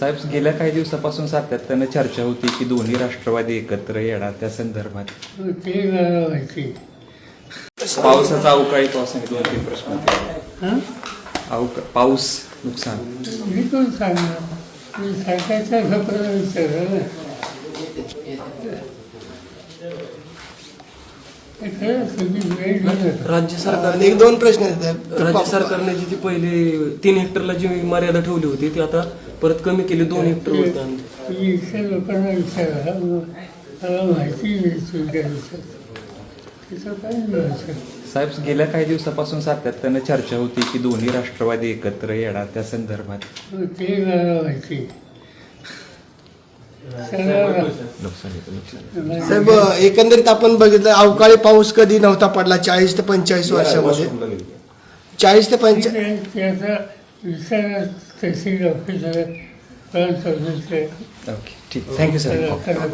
साहेब गेल्या काही दिवसापासून सातत्यानं चर्चा होती की दोन्ही राष्ट्रवादी एकत्र येणार त्या संदर्भात. ते मला माहिती पावसाचा अवकाळी पाऊस आणि दोन तीन प्रश्न होते. हां? अवका पाऊस नुकसान. मी कोण सांगणार. मी सरकारच्या लोकांना विचारलं ना. राज्य सरकारने एक दोन प्रश्न आहेत. राज्य सरकारने जी ती पहिले तीन हेक्टरला जी मर्यादा ठेवली होती ती आता परत कमी केली दोन हेक्टर इथल्या लोकांना विचारा मला माहिती साहेब गेल्या काही दिवसापासून सातत्यानं चर्चा होती की दोन्ही राष्ट्रवादी एकत्र येणार त्या संदर्भात. ते मला माहिती साहेब एकंदरीत आपण बघितलं अवकाळी पाऊस कधी नव्हता पडला? चाळीस ते पंचेचाळीस वर्षामध्ये. चाळीस ते पंच ठीक थँक्यू त्याला